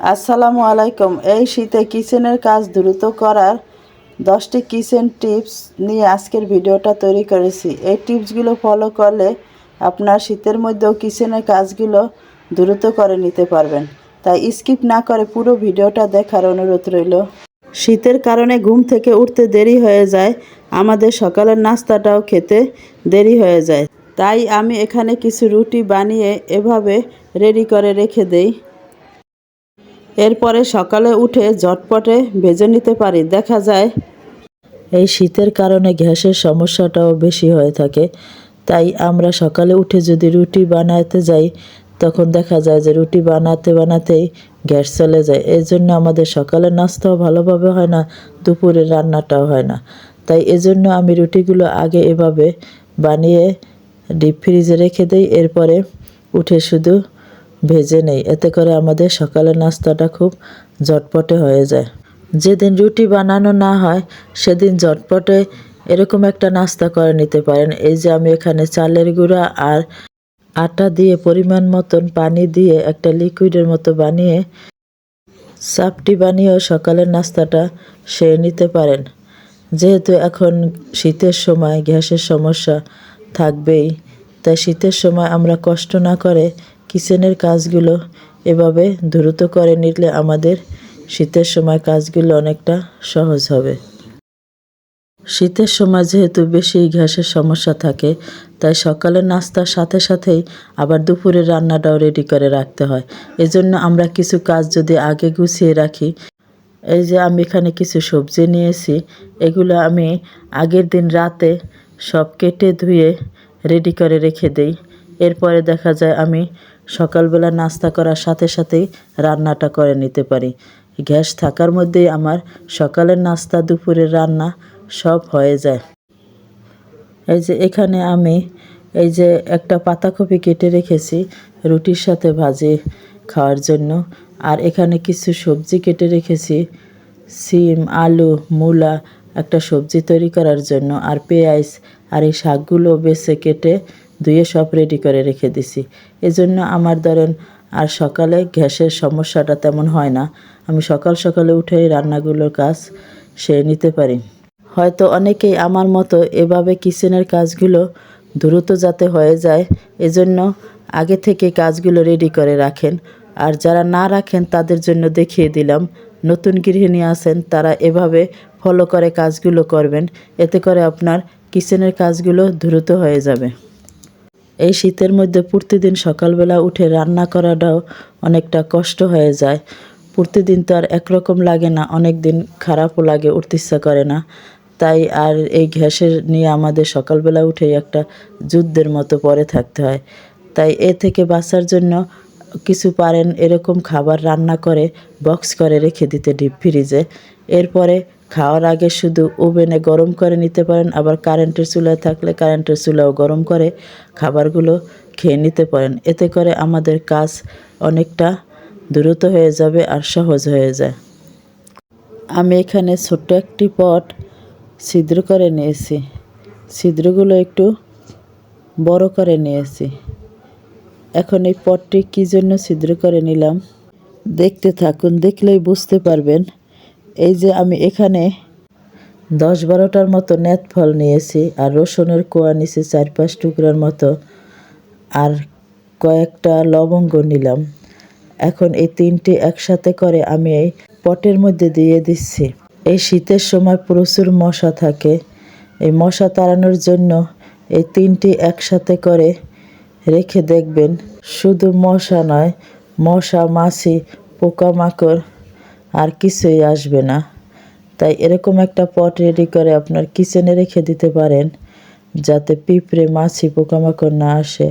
আসসালামু আলাইকুম। এই শীতে কিচেনের কাজ দ্রুত করার দশটি কিচেন টিপস নিয়ে আজকের ভিডিওটা তৈরি করেছি। এই টিপসগুলো ফলো করলে আপনার শীতের মধ্যেও কিচেনের কাজগুলো দ্রুত করে নিতে পারবেন। তাই স্কিপ না করে পুরো ভিডিওটা দেখার অনুরোধ রইল। শীতের কারণে ঘুম থেকে উঠতে দেরি হয়ে যায়, আমাদের সকালের নাস্তাটাও খেতে দেরি হয়ে যায়। তাই আমি এখানে কিছু রুটি বানিয়ে এভাবে রেডি করে রেখে দেই। এরপরে সকালে উঠে ঝটপটে ভেজে নিতে পারি। দেখা যায়, এই শীতের কারণে গ্যাসের সমস্যাটাও বেশি হয়ে থাকে। তাই আমরা সকালে উঠে যদি রুটি বানাতে যাই, তখন দেখা যায় যে রুটি বানাতে বানাতেই গ্যাস চলে যায়। এই জন্য আমাদের সকালের নাস্তাও ভালোভাবে হয় না দুপুরের রান্নাটাও হয় না। তাই এজন্য আমি রুটিগুলো আগে এভাবে বানিয়ে ডিপ ফ্রিজে রেখে দিই। এরপরে উঠে শুধু ভেজে নেই। এতে করে আমাদের সকালের নাস্তাটা খুব ঝটপটে হয়ে যায়। যেদিন রুটি বানানো না হয়, সেদিন ঝটপটে এরকম একটা নাস্তা করে নিতে পারেন। এই যে আমি এখানে চালের গুঁড়া আর আটা দিয়ে পরিমাণ মতন পানি দিয়ে একটা লিকুইডের মতো বানিয়ে সাপটি বানিয়েও সকালের নাস্তাটা সেরে নিতে পারেন। যেহেতু এখন শীতের সময়, গ্যাসের সমস্যা থাকবেই, তাই শীতের সময় আমরা কষ্ট না করে কিচেনের কাজগুলো এভাবে দ্রুত করে নিলে আমাদের শীতের সময় কাজগুলো অনেকটা সহজ হবে। শীতের সময় যেহেতু বেশি গ্যাসের সমস্যা থাকে, তাই সকালের নাস্তার সাথে সাথেই আবার দুপুরের রান্নাটাও রেডি করে রাখতে হয়। এজন্য আমরা কিছু কাজ যদি আগে গুছিয়ে রাখি, এই যে আমি এখানে কিছু সবজি নিয়েছি, এগুলো আমি আগের দিন রাতে সব কেটে ধুয়ে রেডি করে রেখে দেই। এরপরে দেখা যায় আমি সকালবেলা নাস্তা করার সাথে সাথেই রান্নাটা করে নিতে পারি। গ্যাস থাকার মধ্যেই আমার সকালের নাস্তা, দুপুরের রান্না সব হয়ে যায়। এই যে এখানে আমি এই যে একটা পাতাকপি কেটে রেখেছি রুটির সাথে ভাজি খাওয়ার জন্য। আর এখানে কিছু সবজি কেটে রেখেছি, সিম, আলু, মূলা একটা সবজি তৈরি করার জন্য। আর পেঁয়াজ আর এই শাকগুলো বেছে কেটে ধুয়ে সব রেডি করে রেখে দিছি। এজন্য আমার ধরেন আর সকালে গ্যাসের সমস্যাটা তেমন হয় না। আমি সকাল সকালে উঠে রান্নাগুলোর কাজ সেরে নিতে পারি। হয়তো অনেকেই আমার মতো এভাবে কিচেনের কাজগুলো দ্রুত যাতে হয়ে যায়, এজন্য আগে থেকে কাজগুলো রেডি করে রাখেন। আর যারা না রাখেন, তাদের জন্য দেখিয়ে দিলাম, নতুন গৃহিণী আছেন, তারা এভাবে ফলো করে কাজগুলো করবেন। এতে করে আপনার কিচেনের কাজগুলো দ্রুত হয়ে যাবে। এই শীতের মধ্যে প্রতিদিন সকালবেলা উঠে রান্না করাটাও অনেকটা কষ্ট হয়ে যায়। প্রতিদিন তো আর একরকম লাগে না অনেক দিন খারাপও লাগে, উঠতে ইচ্ছা করে না। তাই আর এই গ্যাসের নিয়ে আমাদের সকালবেলা উঠেই একটা যুদ্ধের মতো পরে থাকতে হয়। তাই এ থেকে বাঁচার জন্য কিছু পারেন এরকম খাবার রান্না করে বক্স করে রেখে দিতে ডিপ ফ্রিজে এরপরে খাওয়ার আগে শুধু ওভেনে গরম করে নিতে পারেন, আবার কারেন্টের চুলা থাকলে কারেন্টের চুলাও গরম করে খাবারগুলো খেয়ে নিতে পারেন। এতে করে আমাদের কাজ অনেকটা দ্রুত হয়ে যাবে আর সহজ হয়ে যায়। আমি এখানে ছোট্ট একটি পট ছিদ্র করে নিয়েছি। ছিদ্রগুলো একটু বড় করে নিয়েছি। এখন এই পটটি কী জন্য ছিদ্র করে নিলাম? দেখতে থাকুন, দেখলেই বুঝতে পারবেন। এই যে আমি এখানে দশ বারোটার মতো নেত ফল নিয়েছি আর রসুনের কোয়া নিয়েছি চার পাঁচ টুকরার মতো আর কয়েকটা লবঙ্গ নিলাম। এখন এই তিনটি একসাথে করে আমি এই পটের মধ্যে দিয়ে দিচ্ছি। এই শীতের সময় প্রচুর মশা থাকে। এই মশা তাড়ানোর জন্য এই তিনটি একসাথে করে রেখে দেখবেন, শুধু মশা নয়, মশা, মাছি, পোকামাকড় আর কিছুই আসবে না। তাই এরকম একটা পট রেডি করে আপনার কিচেনে রেখে দিতে পারেন, যাতে পিঁপড়ে, মাছি, পোকামাকড় না আসে।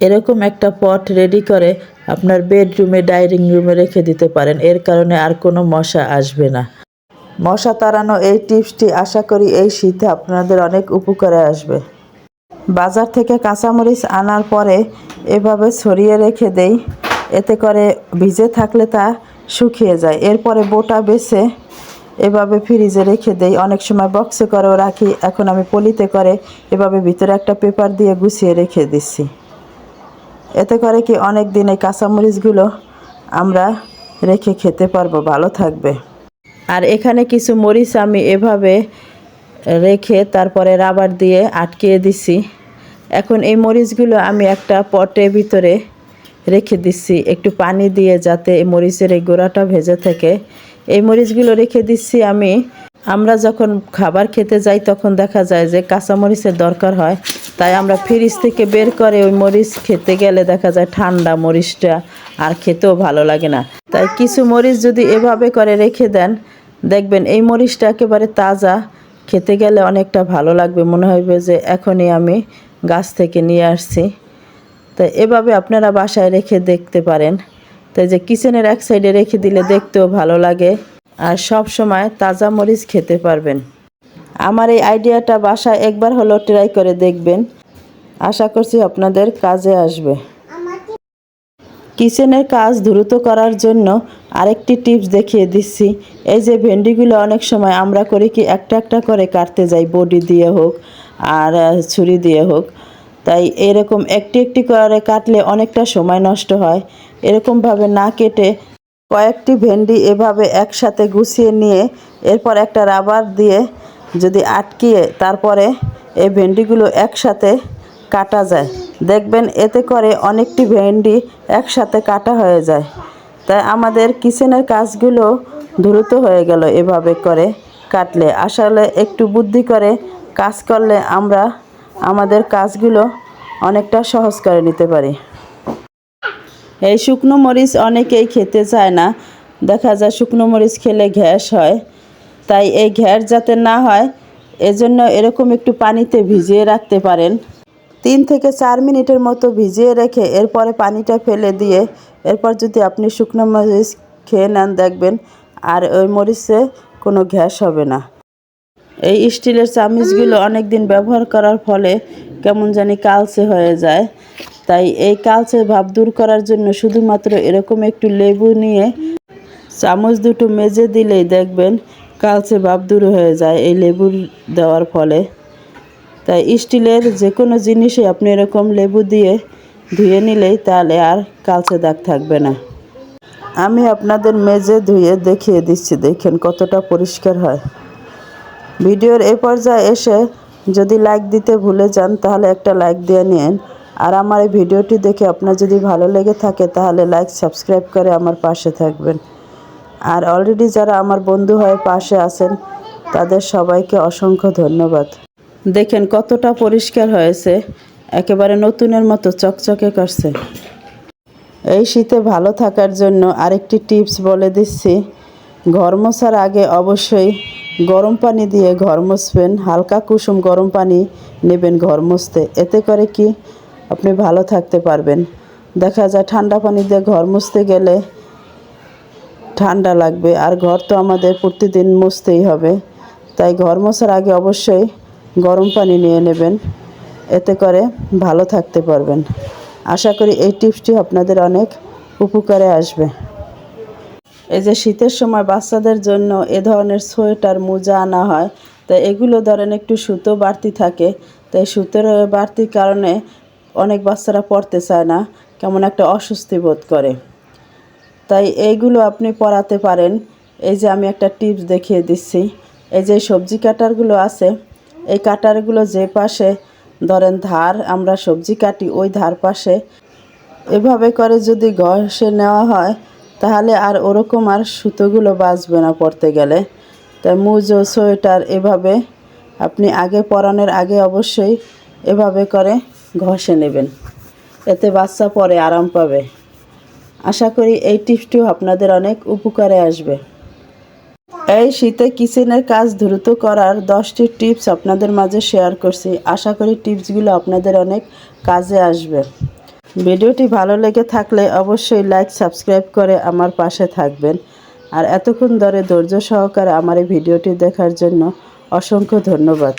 এরকম একটা পট রেডি করে আপনার বেডরুমে ডাইনিং রুমে রেখে দিতে পারেন। এর কারণে আর কোনো মশা আসবে না। মশা তাড়ানো এই টিপসটি আশা করি এই শীতে আপনাদের অনেক উপকারে আসবে। বাজার থেকে কাঁচামরিচ আনার পরে এভাবে ছড়িয়ে রেখে দেই। এতে করে ভিজে থাকলে তা শুকিয়ে যায়। এরপরে বোটা বেছে এভাবে ফ্রিজে রেখে দেই। অনেক সময় বক্সে করেও রাখি। এখন আমি পলিতে করে এভাবে ভিতরে একটা পেপার দিয়ে গুছিয়ে রেখে দিচ্ছি। এতে করে কি অনেক দিন এই কাঁচামরিচগুলো আমরা রেখে খেতে পারব। ভালো থাকবে। আর এখানে কিছু মরিচ আমি এভাবে রেখে তারপরে রাবার দিয়ে আটকিয়ে দিছি এখন এই মরিচগুলো আমি একটা পটের ভিতরে রেখে দিচ্ছি। একটু পানি দিয়ে যাতে এই মরিচের এই গোড়াটা ভেজে থাকে। এই মরিচগুলো রেখে দিচ্ছি আমি। আমরা যখন খাবার খেতে যাই, তখন দেখা যায় যে কাঁচা মরিচের দরকার হয়। তাই আমরা ফ্রিজ থেকে বের করে ওই মরিচ খেতে গেলে দেখা যায় ঠান্ডা মরিচটা আর খেতেও ভালো লাগে না। তাই কিছু মরিচ যদি এভাবে করে রেখে দেন, দেখবেন এই মরিচটা একেবারে তাজা। খেতে গেলে অনেকটা ভালো লাগবে। মনে হবে যে এখনই আমি গাছ থেকে নিয়ে আসছি। তো এভাবে আপনারা বাসায় রেখে দেখতে পারেন। তাই যে কিচেনের এক সাইডে রেখে দিলে দেখতেও ভালো লাগে। আর সব সময় তাজা মরিচ খেতে পারবেন। আমার এই আইডিয়াটা বাসায় একবার হলো ট্রাই করে দেখবেন। আশা করছি আপনাদের কাজে আসবে। কিচেনের কাজ দ্রুত করার জন্য আরেকটি টিপস দেখিয়ে দিচ্ছি। এই যে ভেন্ডিগুলো অনেক সময় আমরা করি কি, একটা একটা করে কাটতে যাই, বডি দিয়ে হোক আর ছুরি দিয়ে হোক। তাই এরকম একটি একটি করে কাটলে অনেকটা সময় নষ্ট হয়। এরকমভাবে না কেটে কয়েকটি ভেন্ডি এভাবে একসাথে গুছিয়ে নিয়ে এরপর একটা রাবার দিয়ে যদি আটকিয়ে তারপরে এই ভেন্ডিগুলো একসাথে কাটা যায়। দেখবেন এতে করে অনেকটি ভেন্ডি একসাথে কাটা হয়ে যায়। তাই আমাদের কিচেনের কাজগুলো দ্রুত হয়ে গেল এভাবে করে কাটলে। আসলে একটু বুদ্ধি করে কাজ করলে আমরা আমাদের কাজগুলো অনেকটা সহজ করে নিতে পারি। এই শুকনো মরিচ অনেকেই খেতে চায় না। দেখা যায় শুকনো মরিচ খেলে গ্যাস হয়। তাই এই ঘ্যাস যাতে না হয়, এজন্য এরকম একটু পানিতে ভিজিয়ে রাখতে পারেন। তিন থেকে চার মিনিটের মতো ভিজিয়ে রেখে এরপরে পানিটা ফেলে দিয়ে এরপর যদি আপনি শুকনো মরিচ খেয়ে নেন দেখবেন, আর ওই মরিচে কোনো ঘ্যাস হবে না। এই স্টিলের চামিচগুলো অনেক দিন ব্যবহার করার ফলে কেমন জানি কালচে হয়ে যায়। তাই এই কালচে ভাব দূর করার জন্য শুধুমাত্র এরকম একটু লেবু নিয়ে চামচ দুটো মেজে দিলেই দেখবেন কালচে ভাব দূর হয়ে যায় এই লেবু দেওয়ার ফলে। তাই স্টিলের যে কোনো জিনিসই আপনি এরকম লেবু দিয়ে ধুয়ে নিলেই তাহলে আর কালচে দাগ থাকবে না। আমি আপনাদের মেজে ধুয়ে দেখিয়ে দিচ্ছি, দেখেন কতটা পরিষ্কার হয়। ভিডিওর এই পর্যায়ে এসে যদি লাইক দিতে ভুলে যান, তাহলে একটা লাইক দিয়ে নিন। আর আমার এই ভিডিওটি দেখে আপনার যদি ভালো লেগে থাকে, তাহলে লাইক সাবস্ক্রাইব করে আমার পাশে থাকবেন। আর অলরেডি যারা আমার বন্ধু হয়ে পাশে আছেন, তাদের সবাইকে অসংখ্য ধন্যবাদ। দেখেন কতটা পরিষ্কার হয়েছে, একেবারে নতুনের মতো চকচকে করছে। এই শীতে ভালো থাকার জন্য আরেকটি টিপস বলে দিচ্ছি। ঘর মোছার আগে অবশ্যই গরম পানি দিয়ে ঘর মুছবেন হালকা কুসুম গরম পানি নেবেন ঘর মুছতে এতে করে কি? আপনি ভালো থাকতে পারবেন। দেখা যায় ঠান্ডা পানি দিয়ে ঘর মুছতে গেলে ঠান্ডা লাগবে। আর ঘর তো আমাদের প্রতিদিন মুছতেই হবে। তাই ঘর মোছার আগে অবশ্যই গরম পানি নিয়ে নেবেন। এতে করে ভালো থাকতে পারবেন। আশা করি এই টিপসটি আপনাদের অনেক উপকারে আসবে। এই যে শীতের সময় বাচ্চাদের জন্য এ ধরনের সোয়েটার, মোজা আনা হয়। তো এগুলো ধরেন একটু সুতো বাড়তি থাকে। তাই সুতোর বাড়তির কারণে অনেক বাচ্চারা পড়তে চায় না, কেমন একটা অস্বস্তি বোধ করে। তাই এইগুলো আপনি পরাতে পারেন। এই যে আমি একটা টিপস দেখিয়ে দিচ্ছি। এই যে সবজি কাটারগুলো আছে, এই কাটারগুলো যে পাশে ধরেন ধার, আমরা সবজি কাটি ওই ধার পাশে। এভাবে করে যদি ঘষে নেওয়া হয় তাহলে আর ওরকম আর সুতোগুলো বাঁচবে না পরতে গেলে। তাই মুজো, সোয়েটার এভাবে আপনি আগে পরানোর আগে অবশ্যই এভাবে করে ঘষে নেবেন। এতে বাচ্চা পরে আরাম পাবে। আশা করি এই টিপসটিও আপনাদের অনেক উপকারে আসবে। এই শীতে কিচেনের কাজ দ্রুত করার দশটি টিপস আপনাদের মাঝে শেয়ার করছি। আশা করি টিপসগুলো আপনাদের অনেক কাজে আসবে। ভিডিওটি ভালো লেগে থাকলে অবশ্যই লাইক সাবস্ক্রাইব করে আমার পাশে থাকবেন। আর এতক্ষণ ধরে ধৈর্য সহকারে আমার এই ভিডিওটি দেখার জন্য অসংখ্য ধন্যবাদ।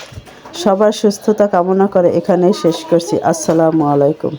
সবার সুস্থতা কামনা করে এখানেই শেষ করছি। আসসালামু আলাইকুম।